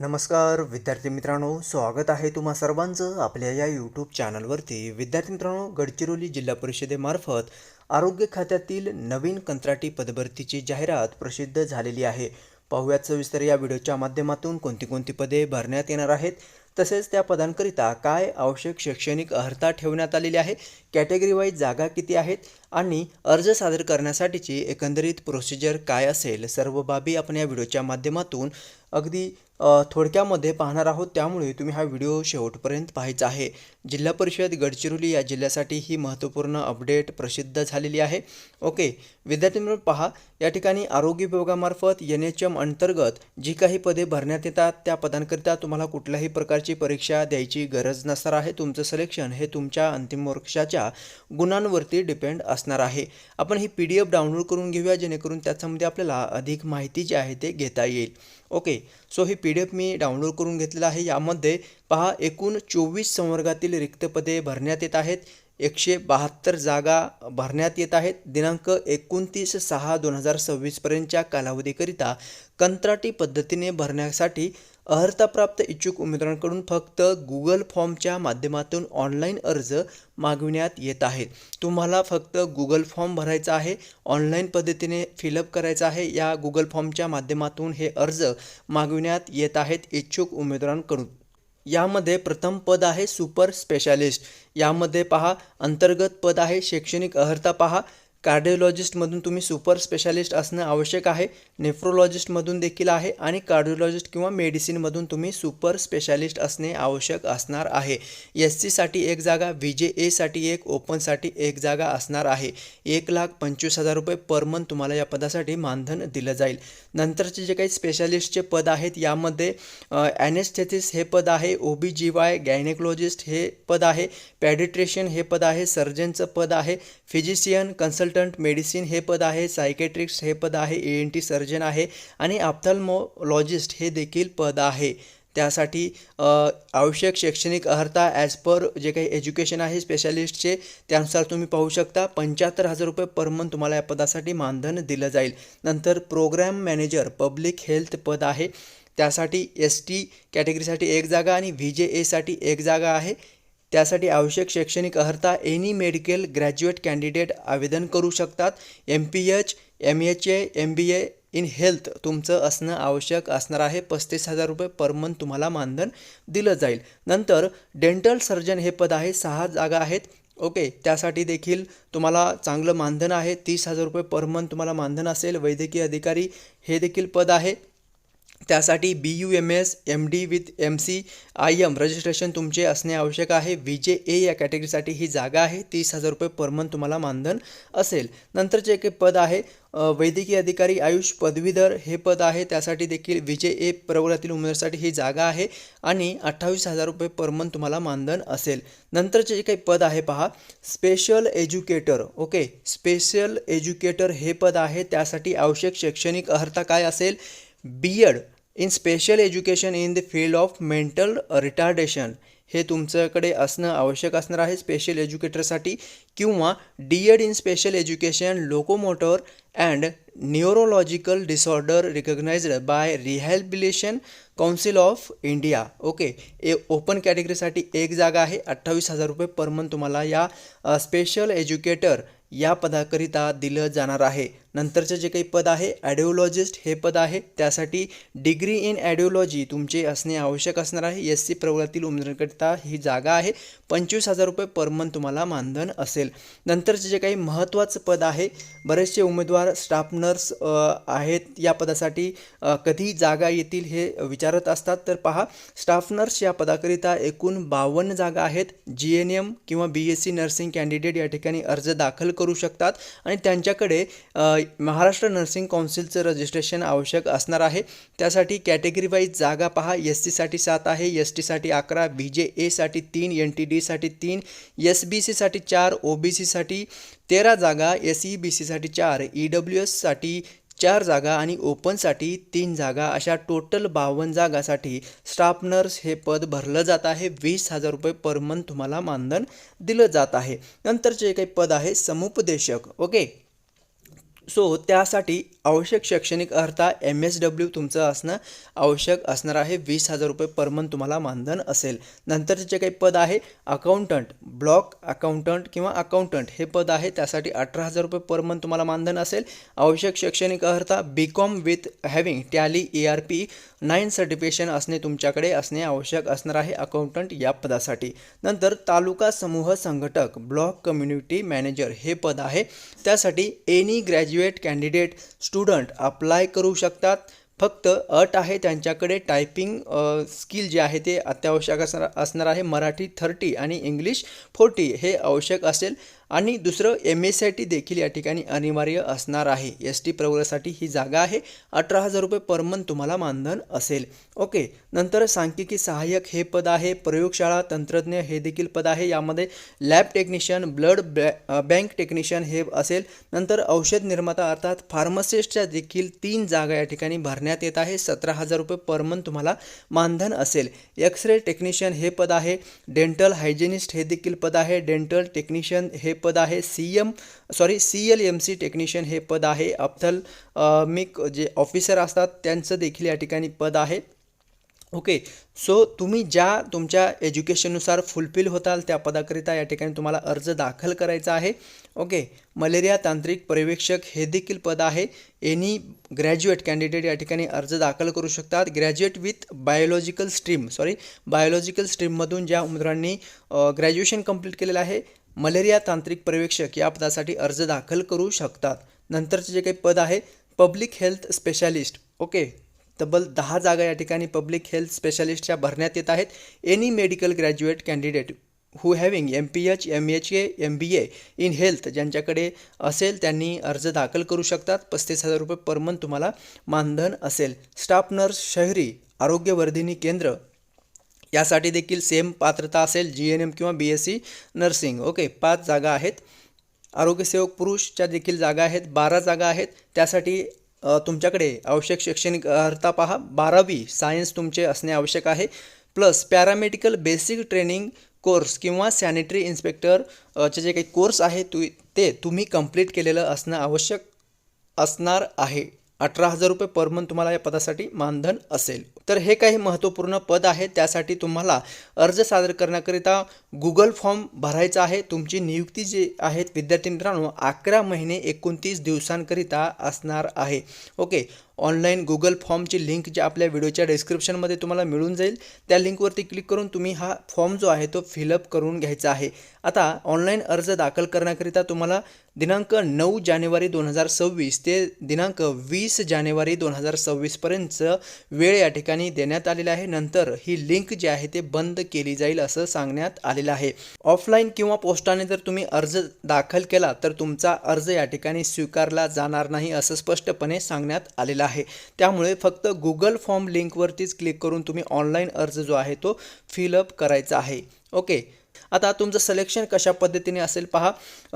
नमस्कार विद्यार्थी मित्रांनो स्वागत आहे तुम्हा सर्वांचं आपल्या या यूट्यूब चॅनलवरती विद्यार्थी मित्रांनो गडचिरोली जिल्हा परिषदेमार्फत आरोग्य खात्यातील नवीन कंत्राटी पदभरतीची जाहिरात प्रसिद्ध झालेली आहे. पाहुयात सविस्तर या व्हिडिओच्या माध्यमातून कोणती कोणती पदे भरण्यात येणार आहेत तसेच त्या पदांकरिता काय आवश्यक शैक्षणिक अर्हता ठेवण्यात आलेली आहे कॅटेगरी वाईज जागा किती आहेत आणि अर्ज सादर करण्यासाठीची एकंदरीत प्रोसिजर काय असेल सर्व बाबी आपण या व्हिडिओच्या माध्यमातून अगदी थोडक्यामध्ये पाहणार आहोत. त्यामुळे तुम्ही हा व्हिडिओ शेवटपर्यंत पाहायचा आहे. जिल्हा परिषद गडचिरोली या जिल्ह्यासाठी ही महत्त्वपूर्ण अपडेट प्रसिद्ध झालेली आहे. ओके विद्यार्थी मित्रांनो पहा या ठिकाणी आरोग्य विभागामार्फत एन एच एम अंतर्गत जी काही पदे भरण्यात येतात त्या पदांकरिता तुम्हाला कुठल्याही प्रकारची परीक्षा द्यायची गरज नसणार आहे. तुमचं सिलेक्शन हे तुमच्या अंतिम वर्षाच्या गुणांवरती डिपेंड असणार आहे. आपण ही पी डी एफ डाउनलोड करून घेऊया जेणेकरून त्याच्यामध्ये आपल्याला अधिक माहिती जी आहे ते घेता येईल. ओके सो ही पी डी एफ मी डाउनलोड करून घेतलेलं आहे. यामध्ये पहा एकूण चोवीस संवर्गातील रिक्त पदे भरण्यात येत आहेत. एकशे बहात्तर जागा भरण्यात येत आहेत. दिनांक एकोणतीस सहा दोन हजार सव्वीसपर्यंतच्या कालावधीकरिता कंत्राटी पद्धतीने भरण्यासाठी अर्हताप्राप्त इच्छुक उमेदवारांकडून फक्त गुगल फॉर्मच्या माध्यमातून ऑनलाईन अर्ज मागविण्यात येत आहेत. तुम्हाला फक्त गुगल फॉर्म भरायचा आहे ऑनलाईन पद्धतीने फिलअप करायचा आहे या गुगल फॉर्मच्या माध्यमातून हे अर्ज मागविण्यात येत आहेत इच्छुक उमेदवारांकडून. यामध्ये प्रथम पद आहे सुपर स्पेशालिस्ट यामध्ये पहा अंतर्गत पद आहे शैक्षणिक अर्हता पहा कार्डिओलॉजिस्टमधून तुम्ही सुपर स्पेशालिस्ट असणं आवश्यक आहे नेफ्रोलॉजिस्टमधून देखील आहे आणि कार्डिओलॉजिस्ट किंवा मेडिसिनमधून तुम्ही सुपर स्पेशालिस्ट असणे आवश्यक असणार आहे. एस सीसाठी एक जागा व्ही जे एसाठी एक ओपनसाठी एक जागा असणार आहे. एक लाख पंचवीस हजार रुपये पर मंथ तुम्हाला या पदासाठी मानधन दिलं जाईल. नंतरचे जे काही स्पेशालिस्टचे पद आहेत यामध्ये ॲनेस्थेथिस हे पद आहे ओ बी जी वाय गायनेकोलॉजिस्ट हे पद आहे पॅडिट्रेशियन हे पद आहे सर्जनचं पद आहे फिजिशियन कन्सल्ट कन्सल्टंट मेडिसिन हे पद आहे सायकेट्रिक्स हे पद आहे ए एन टी सर्जन आहे आणि ऑप्थल्मोलॉजिस्ट हे देखील पद आहे. त्यासाठी आवश्यक शैक्षणिक अर्हता ॲज पर जे काही एज्युकेशन आहे स्पेशालिस्टचे त्यानुसार तुम्ही पाहू शकता पंच्याहत्तर हजार रुपये पर मंथ तुम्हाला या पदासाठी मानधन दिलं जाईल. नंतर प्रोग्रॅम मॅनेजर पब्लिक हेल्थ पद आहे. त्यासाठी एस टी कॅटेगरीसाठी एक जागा आणि व्ही जे एसाठी एक जागा आहे. त्यासाठी आवश्यक शैक्षणिक अर्हता एनी मेडिकल ग्रॅज्युएट कॅन्डिडेट आवेदन करू शकतात. M P H M H A M B A in health तुमचं असणं आवश्यक असणार आहे. पस्तीस हजार रुपये पर मंथ तुम्हाला मानधन दिलं जाईल. नंतर डेंटल सर्जन हे पद आहे सहा जागा आहेत. ओके त्यासाठी देखील तुम्हाला चांगलं मानधन आहे. तीस हजार रुपये पर मंथ तुम्हाला मानधन असेल. वैद्यकीय अधिकारी हे देखील पद आहे. त्यासाठी B U M S M D with M C I M registration तुमचे असणे आवश्यक आहे. व्ही जे ए या कॅटेगरीसाठी ही जागा आहे. तीस हजार रुपये पर मंथ तुम्हाला मानधन असेल. नंतरचे एक पद आहे वैद्यकीय अधिकारी आयुष पदवीधर. हे पद आहे त्यासाठी देखील विजय जे ए प्रवर्गातील उमेदवारासाठी ही जागा आहे आणि अठ्ठावीस हजार रुपये पर मंथ तुम्हाला मानधन असेल. नंतरचे जे काही पद आहे पहा special educator okay special educator हे पद आहे. त्यासाठी आवश्यक शैक्षणिक अर्हता काय असेल? B Ed in special education in the field of mental retardation हे तुमच्याकडे असणं आवश्यक असणार आहे स्पेशल एज्युकेटरसाठी किंवा D Ed in special education locomotor and neurological disorder recognised by rehabilitation council of India okay a open कॅटेगरीसाठी एक जागा आहे अठ्ठावीस हजार रुपये पर मंथ तुम्हाला या स्पेशल एज्युकेटर या पदाकरिता दिलं जाणार आहे. नंतरचे जे काही पद आहे ॲडिओलॉजिस्ट हे पद आहे त्यासाठी डिग्री इन ॲडिओलॉजी तुमचे असणे आवश्यक असणार आहे. एस सी प्रवर्गातील उमेदवारांकरिता ही जागा आहे. पंचवीस हजार रुपये पर मंथ तुम्हाला मानधन असेल. नंतरचे जे काही महत्त्वाचं पद आहे बरेचसे उमेदवार स्टाफ नर्स आहेत या पदासाठी कधी जागा येतील हे विचारत असतात. तर पहा स्टाफ नर्स या पदाकरिता एकूण बावन्न जागा आहेत. जी एन एम किंवा B S C nursing candidate या ठिकाणी अर्ज दाखल करू शकतात. आणि त्यांच्याकडे महाराष्ट्र नर्सिंग काउन्सिलचं रजिस्ट्रेशन आवश्यक असणार आहे. त्यासाठी कॅटेगरी वाईज जागा पहा. एस सीसाठी सात आहे. एस टीसाठी अकरा बी जे एसाठी तीन एन टी डीसाठी तीन एस बी सीसाठी चार ओ बी सीसाठी तेरा जागा एस ई बी सीसाठी चार ई डब्ल्यू एससाठी चार जागा आणि ओपनसाठी तीन जागा. अशा टोटल बावन्न जागासाठी स्टाफ नर्स हे पद भरलं जात आहे. वीस हजार रुपये पर मंथ तुम्हाला मानधन दिलं जात आहे. नंतरचे काही पद आहे समुपदेशक. ओके सो त्यासाठी आवश्यक शैक्षणिक अर्हता एम एस डब्ल्यू तुमचं असणं आवश्यक असणार आहे. वीस हजार रुपये पर मंथ तुम्हाला मानधन असेल. नंतरचे जे काही पद आहे अकाउंटंट ब्लॉक अकाउंटंट किंवा अकाउंटंट हे पद आहे. त्यासाठी अठरा हजार रुपये पर मंथ तुम्हाला मानधन असेल. आवश्यक शैक्षणिक अर्हता B com with having tally A R P nine certification असणे तुमच्याकडे असणे आवश्यक असणार आहे अकाउंटंट या पदासाठी. नंतर तालुका समूह संघटक ब्लॉक कम्युनिटी मॅनेजर हे पद आहे. त्यासाठी any graduate candidate student apply करू शकतात. फक्त अट आहे त्यांच्याकडे टायपिंग स्किल जे आहे ते अत्यावश्यक असणार असणार आहे. मराठी थर्टी आणि इंग्लिश फोर्टी हे आवश्यक असेल. आणि दुसरं एम एस आय टी देखील या ठिकाणी अनिवार्य असणार आहे. एस टी प्रवर्गासाठी ही जागा आहे. अठरा हजार रुपये पर मंथ तुम्हाला मानधन असेल. ओके नंतर सांख्यिकी सहाय्यक हे पद आहे. प्रयोगशाळा तंत्रज्ञ हे देखील पद आहे. यामध्ये lab technician blood bank technician हे असेल. नंतर औषध निर्माता अर्थात फार्मसिस्टच्या देखील तीन जागा या ठिकाणी भरण्यात येत आहे. सतरा हजार रुपये पर मंथ तुम्हाला मानधन असेल. एक्स रे टेक्निशियन हे पद आहे. डेंटल हायजेनिस्ट हे देखील पद आहे. डेंटल टेक्निशियन हे पद आहे C M sorry C L M C technician हे पद आहे. अफथल मिक जे ऑफिसर असतात त्यांचं देखील या ठिकाणी पद आहे. ओके सो तुम्ही ज्या तुमच्या एज्युकेशननुसार फुलफिल होताल त्या पदाकरिता या ठिकाणी तुम्हाला अर्ज दाखल करायचा आहे. ओके मलेरिया तांत्रिक पर्यवेक्षक हे देखील पद आहे. एनी ग्रॅज्युएट कॅन्डिडेट या ठिकाणी अर्ज दाखल करू शकतात. Graduate with biological stream sorry biological स्ट्रीममधून ज्या उमेदवारांनी ग्रॅज्युएशन कंप्लीट केलेलं आहे मलेरिया तांत्रिक पर्यवेक्षक या पदासाठी अर्ज दाखल करू शकतात. नंतरचे जे काही पद आहे पब्लिक हेल्थ स्पेशालिस्ट ओके तब्बल दहा जागा या ठिकाणी पब्लिक हेल्थ स्पेशालिस्टच्या भरण्यात येत आहेत. Any medical graduate candidate who having M P H M H A M B A in health ज्यांच्याकडे असेल त्यांनी अर्ज दाखल करू शकतात. पस्तीस हजार रुपये पर मंथ तुम्हाला मानधन असेल. स्टाफ नर्स शहरी आरोग्यवर्धिनी केंद्र यासाठी देखील सेम पात्रता असेल जी एन एम किंवा B S C nursing okay पाच जागा आहेत. आरोग्यसेवक पुरुषच्या देखील जागा आहेत. बारा जागा आहेत. त्यासाठी तुमच्याकडे आवश्यक शैक्षणिक अर्हता पहा. बारावी सायन्स तुमचे असणे आवश्यक आहे. Plus paramedical basic training course किंवा सॅनिटरी इन्स्पेक्टरचे जे काही कोर्स आहे तु ते तुम्ही कंप्लीट केलेलं असणं आवश्यक असणार आहे. अठरा हजार रुपये पर मंथ तुम्हाला या पदासाठी मानधन असेल. तर हे काही महत्त्वपूर्ण पद आहे. त्यासाठी तुम्हाला अर्ज सादर करण्याकरिता गुगल फॉर्म भरायचा आहे. तुमची नियुक्ती जी आहेत विद्यार्थी मित्रांनो अकरा महिने एकोणतीस दिवसांकरिता असणार आहे. ओके ऑनलाईन गुगल फॉर्मची लिंक जी आपल्या व्हिडिओच्या डिस्क्रिप्शनमध्ये तुम्हाला मिळून जाईल. त्या लिंकवरती क्लिक करून तुम्ही हा फॉर्म जो आहे तो फिलअप करून घ्यायचा आहे. आता ऑनलाईन अर्ज दाखल करण्याकरिता तुम्हाला दिनांक नऊ जानेवारी दोन हजार सव्वीस ते दिनांक वीस जानेवारी दोन हजार सव्वीसपर्यंत वेळ या ठिकाणी देण्यात आलेलं आहे. नंतर ही लिंक जी आहे ते बंद केली जाईल असं सांगण्यात आलेलं आहे. ऑफलाईन किंवा पोस्टाने जर तुम्ही अर्ज दाखल केला तर तुमचा अर्ज या ठिकाणी स्वीकारला जाणार नाही असं स्पष्टपणे सांगण्यात आलेलं आहे. त्यामुळे फक्त गुगल फॉर्म लिंकवरतीच क्लिक करून तुम्ही ऑनलाईन अर्ज जो आहे तो फिलअप करायचा आहे. ओके? आता तुमचं सिलेक्शन कशा पद्धतीने असेल पहा.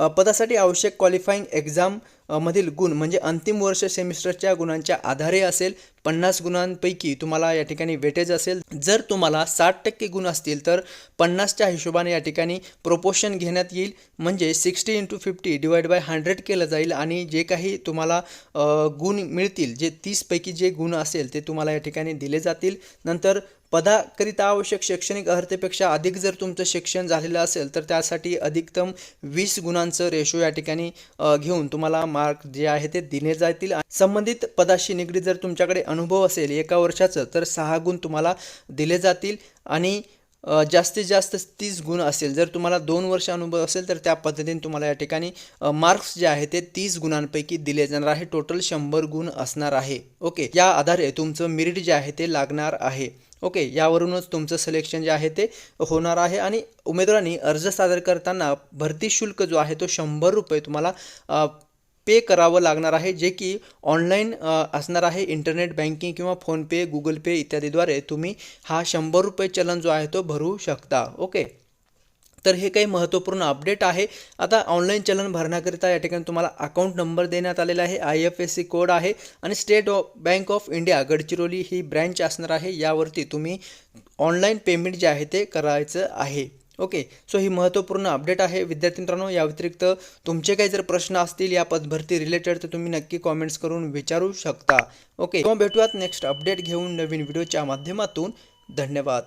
पदासाठी आवश्यक क्वालिफाईंग एक्झाम मधील गुण म्हणजे अंतिम वर्ष सेमिस्टरच्या गुणांच्या आधारे असेल पन्नास गुणांपैकी तुम्हाला या ठिकाणी वेटेज असेल. जर तुम्हाला साठ टक्के गुण असतील तर पन्नासच्या हिशोबाने या ठिकाणी प्रोपोशन घेण्यात येईल. म्हणजे sixty into fifty divide by hundred केलं जाईल आणि जे काही तुम्हाला गुण मिळतील जे तीसपैकी जे गुण असेल ते तुम्हाला या ठिकाणी दिले जातील. नंतर पदाकरिता आवश्यक शैक्षणिक अर्हतेपेक्षा अधिक जर तुमचं शिक्षण झालेलं असेल तर त्यासाठी अधिकतम वीस गुणांचं रेशो या ठिकाणी घेऊन तुम्हाला मार्क जे आहे ते दिले जातील. संबंधित पदाशी निगडीत जर तुमच्याकडे अनुभव असेल एका वर्षाचं तर सहा गुण तुम्हाला दिले जातील आणि जास्तीत जास्त तीस गुण असेल जर तुम्हाला दोन वर्ष अनुभव असेल तर त्या पद्धतीने तुम्हाला या ठिकाणी मार्क्स जे आहे ते तीस गुणांपैकी दिले जाणार आहे. टोटल शंभर गुण असणार आहे. ओके. या आधारे तुमचं मेरिट जे आहे ते लागणार आहे. ओके यावरूनच तुमचं सिलेक्शन जे आहे ते होणार आहे आणि उमेदवारांनी अर्ज सादर करताना भरती शुल्क जो आहे तो शंभर रुपये तुम्हाला पे करावं लागणार आहे जे की ऑनलाईन असणार आहे इंटरनेट बँकिंग किंवा फोनपे गुगल पे इत्यादीद्वारे तुम्ही हा शंभर रुपये चलन जो आहे तो भरू शकता. ओके. तर हे काही महत्त्वपूर्ण अपडेट आहे. आता ऑनलाईन चलन भरण्याकरिता या ठिकाणी तुम्हाला अकाउंट नंबर देण्यात आलेला आहे. I F S C code आहे आणि state of bank of India Gadchiroli he branch असणार आहे. यावरती तुम्ही ऑनलाईन पेमेंट जे आहे ते करायचं आहे. ओके सो ही महत्त्वपूर्ण अपडेट आहे. विद्यार्थी मित्रांनो या व्यतिरिक्त तुमचे काही जर प्रश्न असतील या पदभरती रिलेटेड तर तुम्ही नक्की कॉमेंट्स करून विचारू शकता. ओके किंवा भेटूयात. नेक्स्ट अपडेट घेऊन नवीन व्हिडिओच्या माध्यमातून. धन्यवाद.